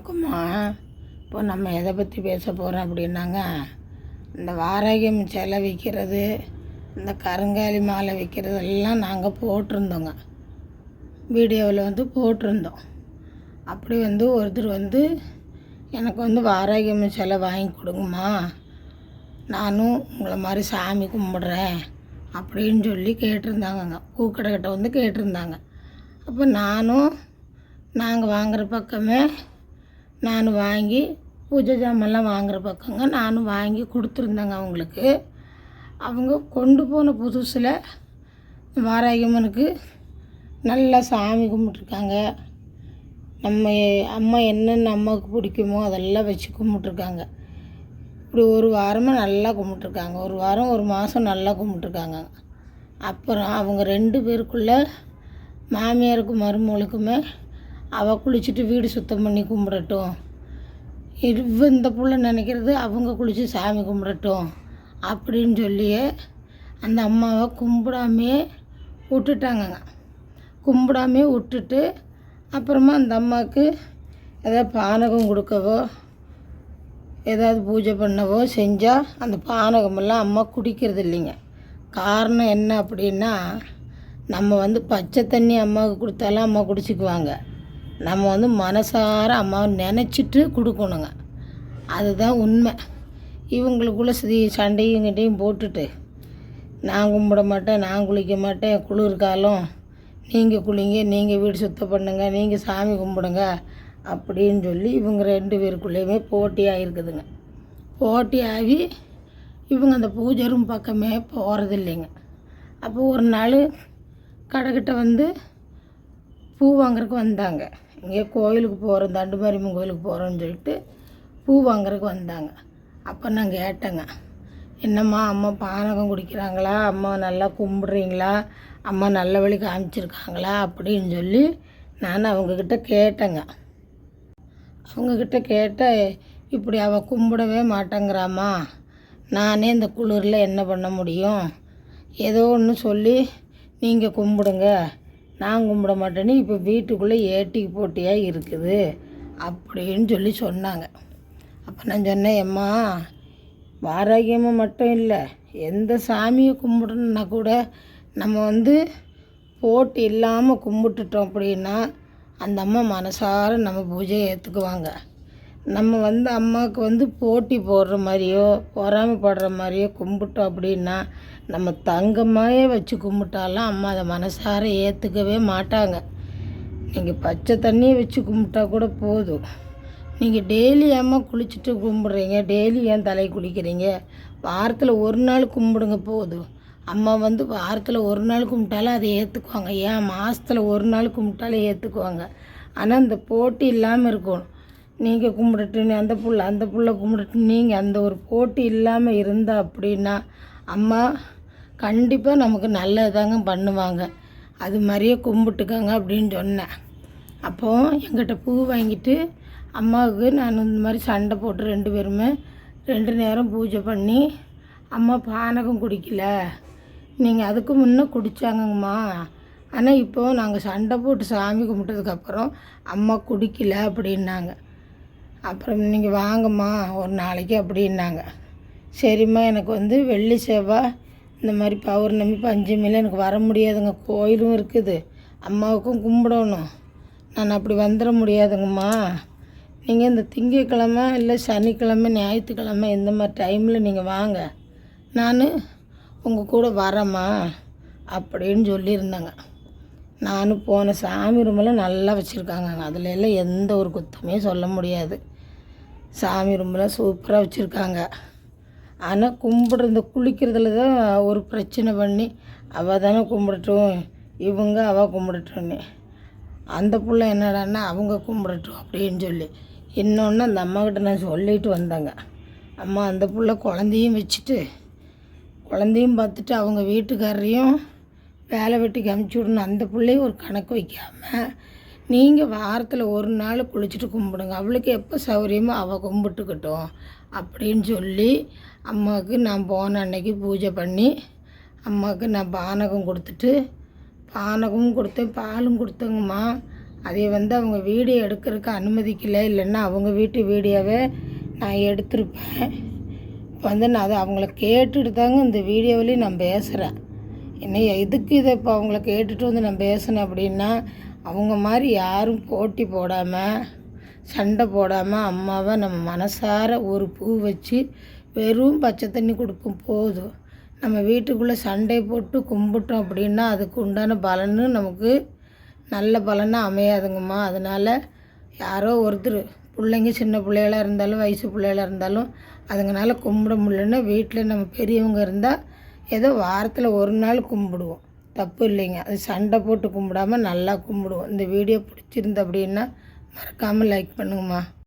வணக்கம்மா இப்போ நம்ம எதை பற்றி பேச போகிறோம் அப்படின்னாங்க இந்த வாராகியம் சிலை விற்கிறது இந்த கருங்காலி மாலை விற்கிறதெல்லாம் நாங்கள் போட்டிருந்தோங்க. வீடியோவில் வந்து போட்டிருந்தோம். அப்படி வந்து ஒருத்தர் வந்து எனக்கு வந்து வாராகியம் சிலை வாங்கி கொடுங்கம்மா. நானும் உங்களை மாதிரி சாமி கும்பிட்றேன். அப்படின்னு சொல்லி கேட்டிருந்தாங்கங்க. பூக்கடைக்கிட்ட வந்து கேட்டிருந்தாங்க. அப்போ நானும் நாங்கள் வாங்குகிற பக்கமே நான் வாங்கி பூஜை ஜாமான்லாம் வாங்குகிற பக்கங்க. நானும் வாங்கி கொடுத்துருந்தேங்க அவங்களுக்கு. அவங்க கொண்டு போன புதுசில் வாராகியம்மனுக்கு நல்லா சாமி கும்பிட்ருக்காங்க நம்ம அம்மா என்னென்ன அம்மாவுக்கு பிடிக்குமோ அதெல்லாம் வச்சு கும்பிட்ருக்காங்க இப்படி ஒரு வாரமாக நல்லா கும்பிட்ருக்காங்க ஒரு வாரம் ஒரு மாதம் நல்லா கும்பிட்ருக்காங்க அப்புறம் அவங்க ரெண்டு பேருக்குள்ளே மாமியாருக்கும் மருமகளுக்குமே அவள் குளிச்சுட்டு வீடு சுத்தம் பண்ணி கும்பிடட்டும். இவ இந்த புள்ள நினைக்கிறது அவங்க குளித்து சாமி கும்பிடட்டும் அப்படின்னு சொல்லியே அந்த அம்மாவை கும்பிடாமே விட்டுட்டாங்கங்க கும்பிடாமே விட்டுட்டு அப்புறமா அந்த அம்மாவுக்கு ஏதாவது பானகம் கொடுக்கவோ ஏதாவது பூஜை பண்ணவோ செஞ்சால் அந்த பானகமெல்லாம் அம்மா குடிக்கிறது இல்லைங்க. காரணம் என்ன அப்படின்னா நம்ம வந்து பச்சை தண்ணி அம்மாவுக்கு கொடுத்தாலும் அம்மா குடிச்சிக்குவாங்க. நம்ம வந்து மனசார அம்மாவை நினச்சிட்டு கொடுக்கணுங்க. அதுதான் உண்மை. இவங்களுக்குள்ள சரி சண்டையும் கிட்டையும் போட்டுட்டு நான் கும்பிட மாட்டேன் நான் குளிக்க மாட்டேன் குளிர் காலம் நீங்கள் குளிங்க நீங்கள் வீடு சுத்தம் பண்ணுங்க நீங்கள் சாமி கும்பிடுங்க அப்படின்னு சொல்லி இவங்க ரெண்டு பேருக்குள்ளேயுமே போட்டியாக இருக்குதுங்க போட்டியாகி இவங்க அந்த பூஜை ரூம் பக்கமே போகிறது இல்லைங்க அப்போ ஒரு நாள் கடைக்கிட்ட வந்து பூ வாங்குறதுக்கு வந்தாங்க. இங்கே கோயிலுக்கு போகிறோம் தண்டுமாரியம்மன் கோயிலுக்கு போகிறோன்னு சொல்லிட்டு பூ வாங்குறதுக்கு வந்தாங்க. அப்போ நான் கேட்டேங்க என்னம்மா அம்மா பானகம் குடிக்கிறாங்களா? அம்மா நல்லா கும்பிட்றீங்களா? அம்மா நல்ல வழி காமிச்சிருக்காங்களா? அப்படின்னு சொல்லி நான் அவங்கக்கிட்ட கேட்டேங்க. அவங்கக்கிட்ட கேட்ட இப்படி அவள் கும்பிடவே மாட்டேங்கிறாம்மா. நானே இந்த குளிரில் என்ன பண்ண முடியும்? ஏதோ ஒன்று சொல்லி நீங்கள் கும்பிடுங்க. நான் கும்பிட மாட்டேன்னு இப்போ வீட்டுக்குள்ளே ஏட்டி போட்டியாக இருக்குது அப்படின்னு சொல்லி சொன்னாங்க. அப்போ நான் சொன்னேன் எம்மா வாராகியமாக மட்டும் இல்லை எந்த சாமியை கும்பிடணுன்னா கூட நம்ம வந்து போட்டி இல்லாமல் கும்பிட்டுட்டோம் அப்படின்னா அந்த அம்மா மனசார நம்ம பூஜையை ஏற்றுக்குவாங்க நம்ம வந்து அம்மாவுக்கு வந்து போட்டி போடுற மாதிரியோ பொறாமைப்படுற மாதிரியோ கும்பிட்டோம் அப்படின்னா நம்ம தங்கமாகவே வச்சு கும்பிட்டாலும் அம்மா அதை மனசார ஏற்றுக்கவே மாட்டாங்க. நீங்கள் பச்சை தண்ணியை வச்சு கும்பிட்டா கூட போதும். நீங்கள் டெய்லி ஏம்மா குளிச்சுட்டு கும்பிட்றீங்க டெய்லி ஏன் தலை குளிக்கிறீங்க? வாரத்தில் ஒரு நாள் கும்பிடுங்க போதும். அம்மா வந்து வாரத்தில் ஒரு நாள் கும்பிட்டாலும் அதை ஏற்றுக்குவாங்க ஏன்? மாதத்தில் ஒரு நாள் கும்பிட்டாலும் ஏற்றுக்குவாங்க ஆனால் இந்த போட்டி இல்லாமல் இருக்கணும். நீங்கள் கும்பிட்டுட்டுன்னு அந்த புள்ள அந்த புள்ள கும்பிடட்டு நீங்கள் அந்த ஒரு போட்டி இல்லாமல் இருந்தால் அப்படின்னா அம்மா கண்டிப்பாக நமக்கு நல்லதாங்க பண்ணுவாங்க. அது மாதிரியே கும்பிட்டுக்கோங்க அப்படின்னு சொன்னேன். அப்போது எங்கிட்ட பூ வாங்கிட்டு அம்மாவுக்கு நான் இந்த மாதிரி சண்டை போட்டு ரெண்டு பேருமே ரெண்டு நேரம் பூஜை பண்ணி அம்மா பானகம் குடிக்கல. நீங்கள் அதுக்கு முன்னே குடித்தாங்கம்மா ஆனால் இப்போது நாங்கள் சண்டை போட்டு சாமி கும்பிட்டதுக்கப்புறம் அம்மா குடிக்கல அப்படின்னாங்க. அப்புறம் நீங்கள் வாங்கம்மா ஒரு நாளைக்கு அப்படின்னாங்க. சரிம்மா எனக்கு வந்து வெள்ளி செவ்வாய் இந்த மாதிரி பௌர்ணமி பஞ்சமியில் எனக்கு வர முடியாதுங்க. கோயிலும் இருக்குது. அம்மாவுக்கும் கும்பிடணும். நான் அப்படி வந்துட முடியாதுங்கம்மா. நீங்கள் இந்த திங்கக்கிழமை இல்லை சனிக்கிழமை ஞாயிற்றுக்கிழமை இந்த மாதிரி டைமில் நீங்கள் வாங்க. நான் உங்கள் கூட வரேம்மா அப்படின்னு சொல்லியிருந்தாங்க. நானும் போன சாமி ரூமெல்லாம் நல்லா வச்சுருக்காங்க அதில் எல்லாம் எந்த ஒரு குத்தமே சொல்ல முடியாது. சாமி ரூமெல்லாம் சூப்பராக வச்சுருக்காங்க. ஆனால் கும்பிட்ற இந்த குளிக்கிறதுல தான் ஒரு பிரச்சனை பண்ணி அவள் தானே கும்பிடட்டும் இவங்க அவள் கும்பிடட்டும்னு. அந்த பிள்ளை என்னடான்னா அவங்க கும்பிடட்டும் அப்படின்னு சொல்லி. இன்னொன்று அந்த அம்மாக்கிட்ட நான் சொல்லிட்டு வந்தேங்க. அம்மா அந்த பிள்ளை குழந்தையும் வச்சுட்டு குழந்தையும் பார்த்துட்டு அவங்க வீட்டுக்காரரையும் வேலை வெட்டிக்கு அமுச்சு விடணும். அந்த பிள்ளையும் ஒரு கணக்கு வைக்காமல் நீங்கள் வாரத்தில் ஒரு நாள் குளிச்சுட்டு கும்பிடுங்க. அவளுக்கு எப்போ சௌகரியமோ அவள் கும்பிட்டுக்கட்டும் அப்படின்னு சொல்லி அம்மாவுக்கு நான் போன அன்னைக்கு பூஜை பண்ணி அம்மாவுக்கு நான் பானகம் கொடுத்துட்டு பானகமும் கொடுத்தேன். பாலும் கொடுத்தேங்கம்மா. அதை வந்து அவங்க வீடியோ எடுக்கிறதுக்கு அனுமதிக்கலை. இல்லைன்னா அவங்க வீட்டு வீடியோவை நான் எடுத்திருப்பேன். இப்போ வந்து நான் அதை அவங்கள கேட்டுட்டு தாங்க இந்த வீடியோவிலையும் நான் பேசுகிறேன் என்ன எதுக்கு இதை இப்போ அவங்கள கேட்டுட்டு வந்து நான் பேசினேன் அப்படின்னா அவங்க மாதிரி யாரும் போட்டி போடாமல் சண்டை போடாமல் அம்மாவை நம்ம மனசார ஒரு பூ வச்சு வெறும் பச்சை தண்ணி கொடுப்போம் போதும். நம்ம வீட்டுக்குள்ளே சண்டை போட்டு கும்பிட்டோம் அப்படின்னா அதுக்கு உண்டான பலனு நமக்கு நல்ல பலனாக அமையாதுங்கம்மா. அதனால் யாரோ ஒருத்தர் பிள்ளைங்க சின்ன பிள்ளைகளாக இருந்தாலும் வயசு பிள்ளைகளாக இருந்தாலும் அதுங்கனால கும்பிட முடியலன்னா வீட்டில் நம்ம பெரியவங்க இருந்தால் ஏதோ வாரத்தில் ஒரு நாள் கும்பிடுவோம். தப்பு இல்லைங்க. அது சண்டை போட்டு கும்பிடாம நல்லா கும்பிடுவோம். இந்த வீடியோ பிடிச்சிருந்து அப்படின்னா மறக்காமல் லைக் பண்ணுங்கம்மா.